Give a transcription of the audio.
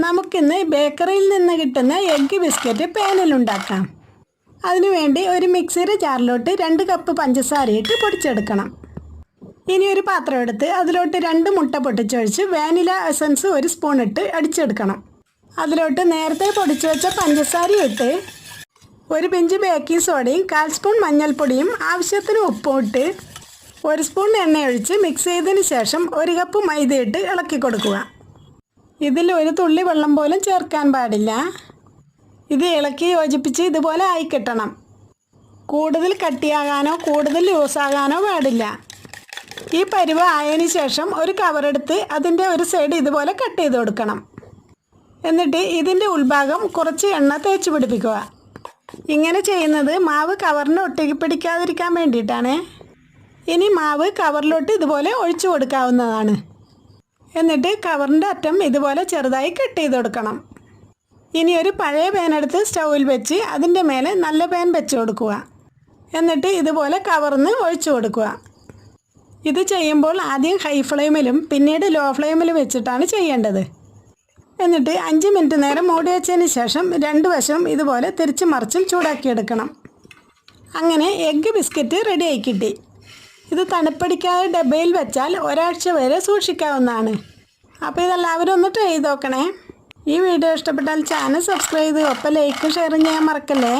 നമുക്കിന്ന് ബേക്കറിയിൽ നിന്ന് കിട്ടുന്ന എഗ്ഗ് ബിസ്ക്കറ്റ് പാനിൽ ഉണ്ടാക്കാം അതിനുവേണ്ടി ഒരു മിക്സിയുടെ ജാറിലോട്ട് രണ്ട് കപ്പ് പഞ്ചസാര ഇട്ട് പൊടിച്ചെടുക്കണം. ഇനി ഒരു പാത്രം എടുത്ത് അതിലോട്ട് രണ്ട് മുട്ട പൊട്ടിച്ചൊഴിച്ച് വാനില എസൻസ് ഒരു സ്പൂൺ ഇട്ട് അടിച്ചെടുക്കണം. അതിലോട്ട് നേരത്തെ പൊടിച്ചു വെച്ച പഞ്ചസാരയും ഇട്ട് ഒരു പിഞ്ച് ബേക്കിംഗ് സോഡയും കാൽ സ്പൂൺ മഞ്ഞൾപ്പൊടിയും ആവശ്യത്തിന് ഉപ്പും ഇട്ട് ഒരു സ്പൂൺ എണ്ണ ഒഴിച്ച് മിക്സ് ചെയ്തതിന് ശേഷം ഒരു കപ്പ് മൈദ ഇട്ട് ഇളക്കി കൊടുക്കുക. ഇതിൽ ഒരു തുള്ളി വെള്ളം പോലും ചേർക്കാൻ പാടില്ല. ഇത് ഇളക്കി യോജിപ്പിച്ച് ഇതുപോലെ ആയി കിട്ടണം. കൂടുതൽ കട്ടിയാകാനോ കൂടുതൽ ലൂസാകാനോ പാടില്ല. ഈ പരുവ ആയതിനു ശേഷം ഒരു കവറെടുത്ത് അതിന്റെ ഒരു സൈഡ് ഇതുപോലെ കട്ട് ചെയ്ത് കൊടുക്കണം. എന്നിട്ട് ഇതിന്റെ ഉൾഭാഗം കുറച്ച് എണ്ണ തേച്ച് പിടിപ്പിക്കുക. ഇങ്ങനെ ചെയ്യുന്നത് മാവ് കവറിന് ഒട്ടിക്ക് പിടിക്കാതിരിക്കാൻ വേണ്ടിയിട്ടാണ്. ഇനി മാവ് കവറിലോട്ട് ഇതുപോലെ ഒഴിച്ചു കൊടുക്കാവുന്നതാണ്. എന്നിട്ട് കവറിന്റെ അറ്റം ഇതുപോലെ ചെറുതായി കട്ട് ചെയ്ത് കൊടുക്കണം. ഇനി ഒരു പഴയ പാൻ എടുത്ത് സ്റ്റൗവിൽ വെച്ച് അതിന്റെ മേലെ നല്ല പാൻ വെച്ച് കൊടുക്കുക. എന്നിട്ട് ഇതുപോലെ കവർന്ന് ഒഴിച്ചു കൊടുക്കുക. ഇത് ചെയ്യുമ്പോൾ ആദ്യം ഹൈ ഫ്ലെയിമിലും പിന്നീട് ലോ ഫ്ലെയിമിലും വെച്ചിട്ടാണ് ചെയ്യേണ്ടത്. എന്നിട്ട് അഞ്ച് മിനിറ്റ് നേരം മൂടി വെച്ചതിന് ശേഷം രണ്ട് വശം ഇതുപോലെ തിരിച്ച് മറിച്ചും ചൂടാക്കിയെടുക്കണം. അങ്ങനെ എഗ്ഗ് ബിസ്ക്കറ്റ് റെഡിയായി കിട്ടി. ഇത് തണുപ്പടിക്കാതെ ഡബയിൽ വെച്ചാൽ ഒരാഴ്ച വരെ സൂക്ഷിക്കാവുന്നതാണ്. അപ്പോൾ ഇതെല്ലാവരും ഒന്ന് ട്രൈ ചെയ്ത് നോക്കണേ. ഈ വീഡിയോ ഇഷ്ടപ്പെട്ടാൽ ചാനൽ സബ്സ്ക്രൈബ് ചെയ്ത് ഒപ്പം ലൈക്കും ഷെയറും ചെയ്യാൻ മറക്കല്ലേ?